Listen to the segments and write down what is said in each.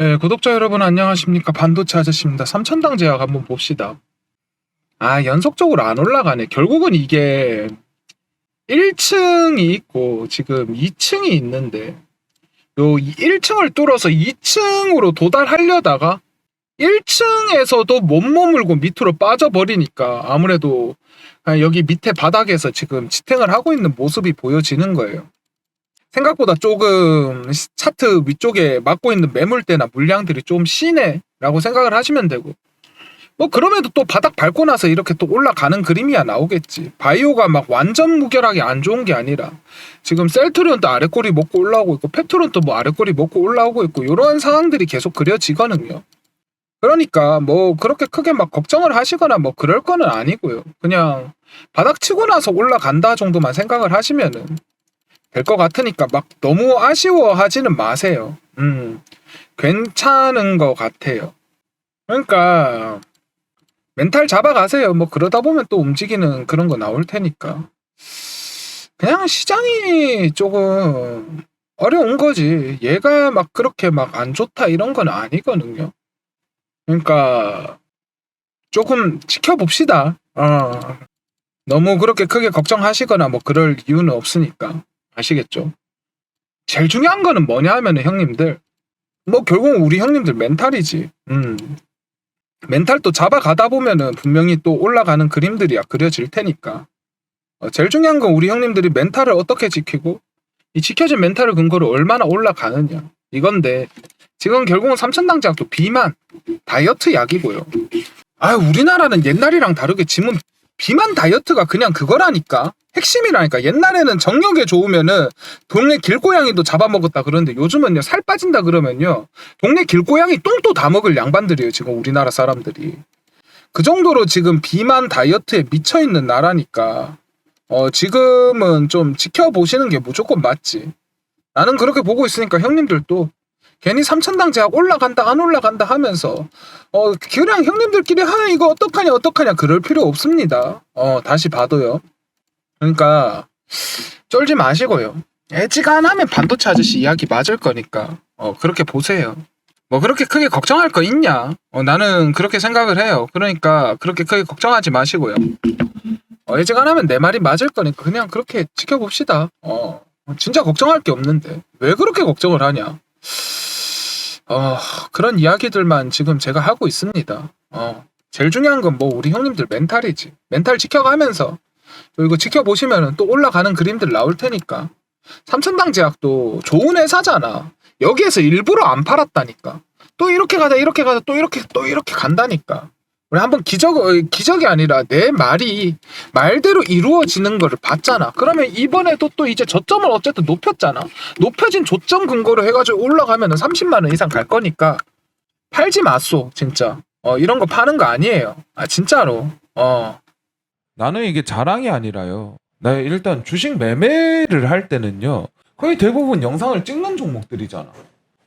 네, 구독자 여러분 안녕하십니까 반도체 아저씨입니다. 삼천당 제약 한번 봅시다. 아 연속적으로 안 올라가네. 결국은 이게 1층이 있고 지금 2층이 있는데 요 1층을 뚫어서 2층으로 도달하려다가 1층에서도 못 머물고 밑으로 빠져버리니까 아무래도 아, 여기 밑에 바닥에서 지금 지탱을 하고 있는 모습이 보여지는 거예요. 생각보다 조금 시- 차트 위쪽에 막고 있는 매물대나 물량들이 좀 시네라고 생각을 하시면 되고. 뭐 그럼에도 또 바닥 밟고 나서 이렇게 또 올라가는 그림이야 나오겠지. 바이오가 막 완전 무결하게 안 좋은 게 아니라 지금 셀트리온도 아래꼬리 먹고 올라오고 있고 페트론도 뭐 아래꼬리 먹고 올라오고 있고 이런 상황들이 계속 그려지거든요. 그러니까 뭐 그렇게 크게 막 걱정을 하시거나 뭐 그럴 거는 아니고요. 그냥 바닥 치고 나서 올라간다 정도만 생각을 하시면은 될 것 같으니까 막 너무 아쉬워하지는 마세요. 음, 괜찮은 것 같아요. 그러니까 멘탈 잡아가세요. 뭐 그러다 보면 또 움직이는 그런 거 나올 테니까. 그냥 시장이 조금 어려운 거지. 얘가 막 그렇게 막 안 좋다 이런 건 아니거든요. 그러니까 조금 지켜봅시다. 어. 너무 그렇게 크게 걱정하시거나 뭐 그럴 이유는 없으니까. 아시겠죠? 제일 중요한 거는 뭐냐 하면은 형님들 뭐 결국 우리 형님들 멘탈이지. 음. 멘탈 또 잡아가다 보면은 분명히 또 올라가는 그림들이야 그려질 테니까. 어, 제일 중요한 건 우리 형님들이 멘탈을 어떻게 지키고 이 지켜진 멘탈을 근거로 얼마나 올라가느냐 이건데 지금 결국은 삼천당제약도 비만 다이어트 약이고요. 아 우리나라는 옛날이랑 다르게 지금 비만 다이어트가 그냥 그거라니까. 핵심이라니까. 옛날에는 정력에 좋으면은 동네 길고양이도 잡아먹었다 그러는데 요즘은요 살 빠진다 그러면요 동네 길고양이 똥도 다 먹을 양반들이에요 지금 우리나라 사람들이. 그 정도로 지금 비만 다이어트에 미쳐있는 나라니까. 어 지금은 좀 지켜보시는 게 무조건 맞지. 나는 그렇게 보고 있으니까 형님들도 괜히 삼천당 제약 올라간다 안 올라간다 하면서 어 그냥 형님들끼리 하 이거 어떡하냐 어떡하냐 그럴 필요 없습니다 어 다시 봐도요 그러니까 쫄지 마시고요. 애지간하면 반도체 아저씨 이야기 맞을 거니까 어 그렇게 보세요. 뭐 그렇게 크게 걱정할 거 있냐? 어 나는 그렇게 생각을 해요. 그러니까 그렇게 크게 걱정하지 마시고요. 어 애지간하면 내 말이 맞을 거니까 그냥 그렇게 지켜봅시다. 어 진짜 걱정할 게 없는데 왜 그렇게 걱정을 하냐? 어 그런 이야기들만 지금 제가 하고 있습니다. 어 제일 중요한 건 뭐 우리 형님들 멘탈이지. 멘탈 지켜가면서 또 이거 지켜보시면 또 올라가는 그림들 나올 테니까 삼천당 제약도 좋은 회사잖아 여기에서 일부러 안 팔았다니까 또 이렇게 가다 이렇게 가다 또 이렇게 또 이렇게 간다니까 우리 한번 기적 어, 기적이 아니라 내 말이 말대로 이루어지는 거를 봤잖아 그러면 이번에도 또 이제 저점을 어쨌든 높였잖아 높여진 조점 근거로 해가지고 올라가면 은 30만 원 이상 갈 거니까 팔지 마소 진짜 어 이런 거 파는 거 아니에요 아 진짜로 어 나는 이게 자랑이 아니라요. 나 일단 주식 매매를 할 때는요. 거의 대부분 영상을 찍는 종목들이잖아.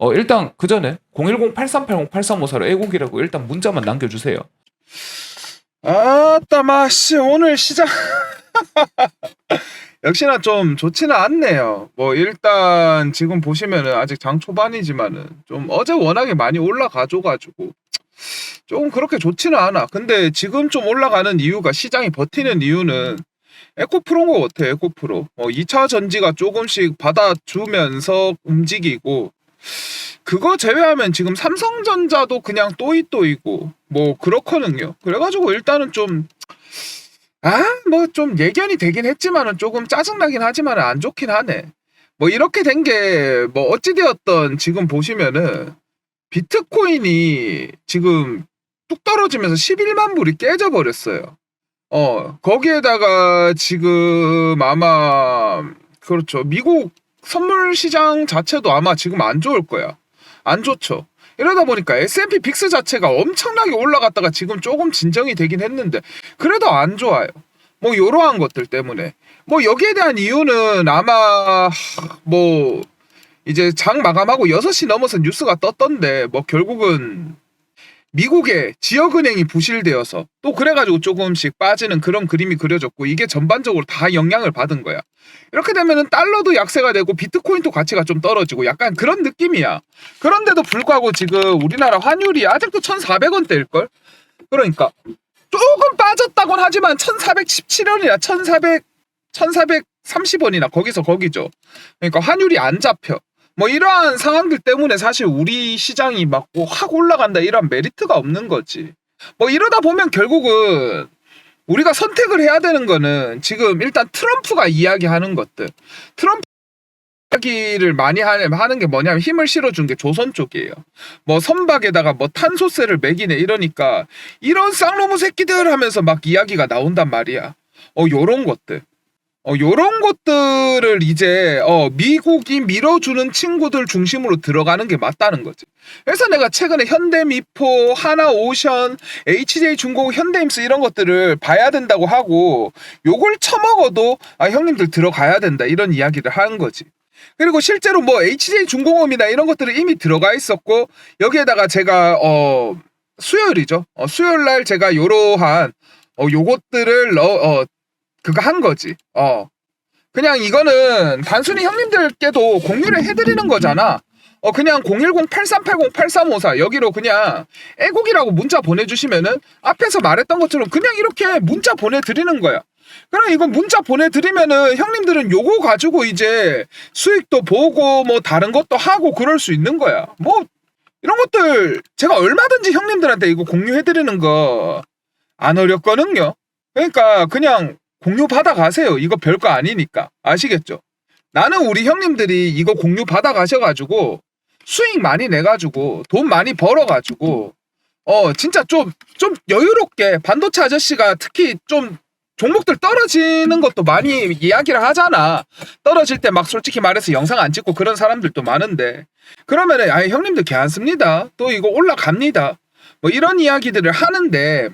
어 일단 그 전에 010-8380-8354로 애곡이라고 일단 문자만 남겨주세요. 아따 마씨 오늘 시장 역시나 좀 좋지는 않네요. 뭐 일단 지금 보시면은 아직 장 초반이지만은 좀 어제 워낙에 많이 올라가줘가지고 조금 그렇게 좋지는 않아. 근데 지금 좀 올라가는 이유가 시장이 버티는 이유는 에코프로인 것 같아. 에코프로. 어, 2차 전지가 조금씩 받아주면서 움직이고 그거 제외하면 지금 삼성전자도 그냥 또이또이고 뭐 그렇거든요. 그래가지고 일단은 좀 아, 뭐 좀 예견이 되긴 했지만은 조금 짜증나긴 하지만은 안 좋긴 하네. 뭐 이렇게 된 게 뭐 어찌되었던 지금 보시면은 비트코인이 지금 뚝 떨어지면서 11만 불이 깨져버렸어요. 어, 거기에다가 지금 아마 그렇죠. 미국 선물 시장 자체도 아마 지금 안 좋을 거야. 안 좋죠. 이러다 보니까 S&P 빅스 자체가 엄청나게 올라갔다가 지금 조금 진정이 되긴 했는데 그래도 안 좋아요. 뭐 이러한 것들 때문에 뭐 여기에 대한 이유는 아마 하, 뭐 이제 장 마감하고 6시 넘어서 뉴스가 떴던데 뭐 결국은 미국의 지역은행이 부실되어서 또 그래가지고 조금씩 빠지는 그런 그림이 그려졌고 이게 전반적으로 다 영향을 받은 거야. 이렇게 되면은 달러도 약세가 되고 비트코인도 가치가 좀 떨어지고 약간 그런 느낌이야. 그런데도 불구하고 지금 우리나라 환율이 아직도 1,400원대일걸? 그러니까 조금 빠졌다곤 하지만 1,417원이나 1,400, 1,430원이나 거기서 거기죠. 그러니까 환율이 안 잡혀. 뭐 이러한 상황들 때문에 사실 우리 시장이 막확 올라간다 이런 메리트가 없는 거지. 뭐 이러다 보면 결국은 우리가 선택을 해야 되는 거는 지금 일단 트럼프가 이야기하는 것들. 트럼프 이야기를 많이 하는, 게 뭐냐면 힘을 실어준 게 조선 쪽이에요. 뭐 선박에다가 뭐 탄소세를 매기네 이러니까 이런 쌍놈의 새끼들 하면서 막 이야기가 나온단 말이야. 어 요런 것들. 어 요런 것들을 이제 어 미국이 밀어주는 친구들 중심으로 들어가는 게 맞다는 거지. 그래서 내가 최근에 현대미포, 하나오션, HJ중공업, 현대임스 이런 것들을 봐야 된다고 하고 요걸 처먹어도 아 형님들 들어가야 된다 이런 이야기를 하는 거지. 그리고 실제로 뭐 HJ중공업이나 이런 것들은 이미 들어가 있었고 여기에다가 제가 어 수요일이죠. 어, 수요일 날 제가 요러한 어 요것들을 넣 어, 그거 한 거지. 어. 그냥 이거는 단순히 형님들께도 공유를 해드리는 거잖아. 어, 그냥 010-8380-8354 여기로 그냥 애국이라고 문자 보내주시면은 앞에서 말했던 것처럼 그냥 이렇게 문자 보내드리는 거야. 그럼 이거 문자 보내드리면은 형님들은 요거 가지고 이제 수익도 보고 뭐 다른 것도 하고 그럴 수 있는 거야. 뭐 이런 것들 제가 얼마든지 형님들한테 이거 공유해드리는 거 안 어렵거든요. 그러니까 그냥 공유 받아 가세요. 이거 별거 아니니까. 아시겠죠? 나는 우리 형님들이 이거 공유 받아 가셔가지고 수익 많이 내가지고 돈 많이 벌어가지고 어 진짜 좀 좀 여유롭게 반도체 아저씨가 특히 좀 종목들 떨어지는 것도 많이 이야기를 하잖아. 떨어질 때 막 솔직히 말해서 영상 안 찍고 그런 사람들도 많은데 그러면은 아 형님들 괜찮습니다. 또 이거 올라갑니다. 뭐 이런 이야기들을 하는데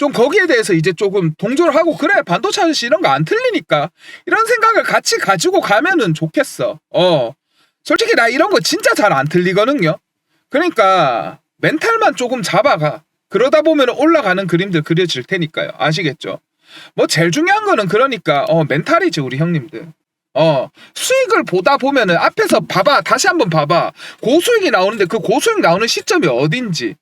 좀 거기에 대해서 이제 조금 동조를 하고 그래 반도체 아저씨 이런 거 안 틀리니까 이런 생각을 같이 가지고 가면은 좋겠어. 어 솔직히 나 이런 거 진짜 잘 안 틀리거든요. 그러니까 멘탈만 조금 잡아가. 그러다 보면 올라가는 그림들 그려질 테니까요. 아시겠죠? 뭐 제일 중요한 거는 그러니까 어 멘탈이지 우리 형님들. 어 수익을 보다 보면은 앞에서 봐봐 다시 한번 봐봐 고수익이 나오는데 그 고수익 나오는 시점이 어딘지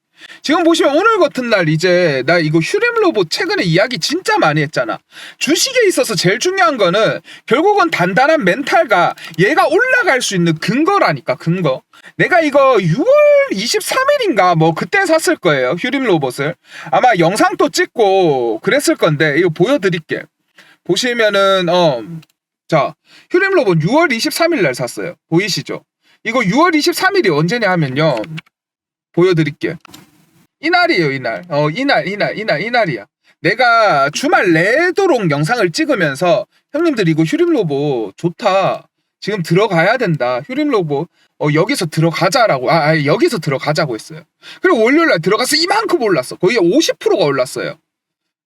지금 보시면 오늘 같은 날 이제 나 이거 휴림 로봇 최근에 이야기 진짜 많이 했잖아. 주식에 있어서 제일 중요한 거는 결국은 단단한 멘탈과 얘가 올라갈 수 있는 근거라니까 근거. 내가 이거 6월 23일인가 뭐 그때 샀을 거예요 휴림 로봇을. 아마 영상도 찍고 그랬을 건데 이거 보여드릴게. 보시면은 어. 자, 휴림 로봇 6월 23일 날 샀어요. 보이시죠? 이거 6월 23일이 언제냐 하면요. 보여드릴게. 이날이에요, 이날. 어, 이날, 이날, 이날, 이날이야. 내가 주말 내도록 영상을 찍으면서 형님들 이거 휴림 로봇 좋다. 지금 들어가야 된다. 휴림 로봇 어, 여기서 들어가자라고. 아, 아, 여기서 들어가자고 했어요. 그리고 월요일 날 들어가서 이만큼 올랐어. 거의 50%가 올랐어요.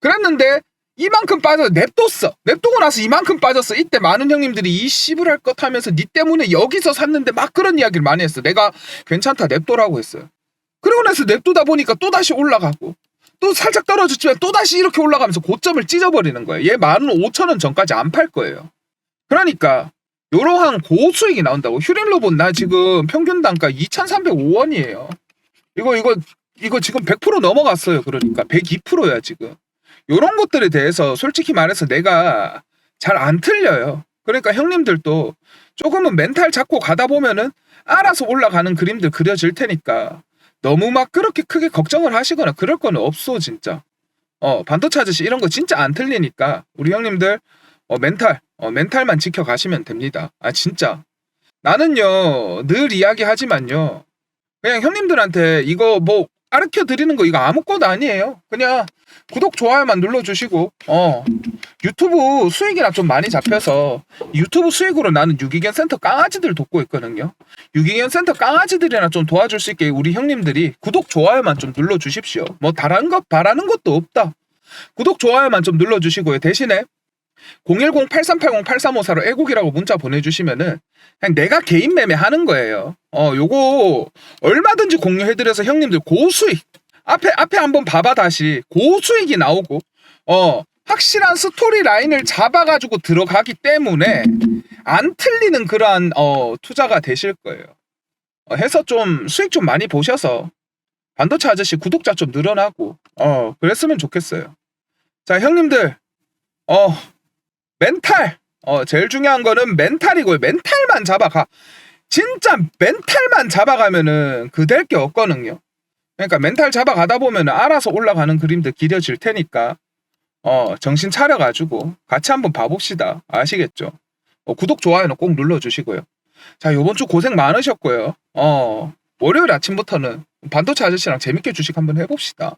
그랬는데 이만큼 빠져 냅뒀어. 냅두고 나서 이만큼 빠졌어. 이때 많은 형님들이 이 씨불 할것 하면서 니 때문에 여기서 샀는데 막 그런 이야기를 많이 했어. 내가 괜찮다 냅둬라고 했어요. 그러고 나서 냅두다 보니까 또 다시 올라가고 또 살짝 떨어졌지만 또 다시 이렇게 올라가면서 고점을 찢어버리는 거예요. 얘 15,000원 전까지 안 팔 거예요. 그러니까 이러한 고수익이 나온다고. 휴림 로봇 나 지금 평균 단가 2,305원이에요. 이거 이거 이거 지금 100% 넘어갔어요. 그러니까 102%야 지금. 이런 것들에 대해서 솔직히 말해서 내가 잘 안 틀려요. 그러니까 형님들도 조금은 멘탈 잡고 가다 보면은 알아서 올라가는 그림들 그려질 테니까 너무 막 그렇게 크게 걱정을 하시거나 그럴 거는 없어 진짜. 어 반도체 아저씨 이런 거 진짜 안 틀리니까 우리 형님들 어 멘탈 어 멘탈만 지켜 가시면 됩니다. 아 진짜 나는요 늘 이야기하지만요 그냥 형님들한테 이거 뭐 가르쳐 드리는 거 이거 아무것도 아니에요. 그냥 구독 좋아요만 눌러주시고 어 유튜브 수익이나 좀 많이 잡혀서 유튜브 수익으로 나는 유기견 센터 강아지들 돕고 있거든요. 유기견 센터 강아지들이나 좀 도와줄 수 있게 우리 형님들이 구독 좋아요만 좀 눌러 주십시오. 뭐 다른 것 바라는 것도 없다. 구독 좋아요만 좀 눌러 주시고요. 대신에 010-8380-8354로 애국이라고 문자 보내주시면은 그냥 내가 개인 매매 하는 거예요. 어, 요거 얼마든지 공유해드려서 형님들 고수익 앞에 앞에 한번 봐봐 다시 고수익이 나오고 어 확실한 스토리 라인을 잡아가지고 들어가기 때문에 안 틀리는 그러한 어 투자가 되실 거예요. 어, 해서 좀 수익 좀 많이 보셔서 반도체 아저씨 구독자 좀 늘어나고 어 그랬으면 좋겠어요. 자 형님들 어 멘탈 어 제일 중요한 거는 멘탈이고요. 멘탈만 잡아가. 진짜 멘탈만 잡아가면은 그될게 없거든요. 그러니까 멘탈 잡아가다 보면 알아서 올라가는 그림들 기려질 테니까 어 정신 차려가지고 같이 한번 봐봅시다. 아시겠죠? 어, 구독 좋아요는 꼭 눌러주시고요. 자 요번 주 고생 많으셨고요. 어 월요일 아침부터는 반도체 아저씨랑 재밌게 주식 한번 해봅시다.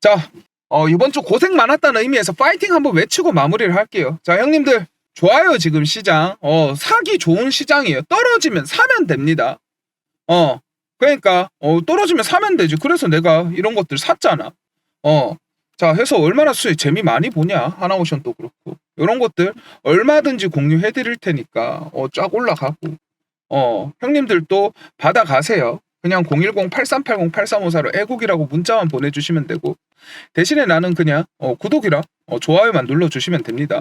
자 어, 이번 주 고생 많았다는 의미에서 파이팅 한번 외치고 마무리를 할게요. 자 형님들 좋아요 지금 시장 어 사기 좋은 시장이에요. 떨어지면 사면 됩니다. 어 그러니까 어 떨어지면 사면 되지. 그래서 내가 이런 것들 샀잖아. 어. 자, 해서 얼마나 수익 재미 많이 보냐. 하나오션도 그렇고. 이런 것들 얼마든지 공유해 드릴 테니까 어, 쫙 올라가고. 어, 형님들도 받아 가세요. 그냥 010-8380-8354로 애국이라고 문자만 보내주시면 되고 대신에 나는 그냥 어, 구독이랑 어, 좋아요만 눌러주시면 됩니다.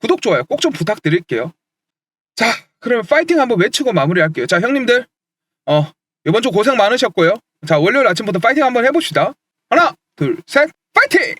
구독 좋아요 꼭 좀 부탁드릴게요. 자, 그러면 파이팅 한번 외치고 마무리할게요. 자, 형님들 어 이번 주 고생 많으셨고요. 자, 월요일 아침부터 파이팅 한번 해봅시다. 하나, 둘, 셋, 파이팅!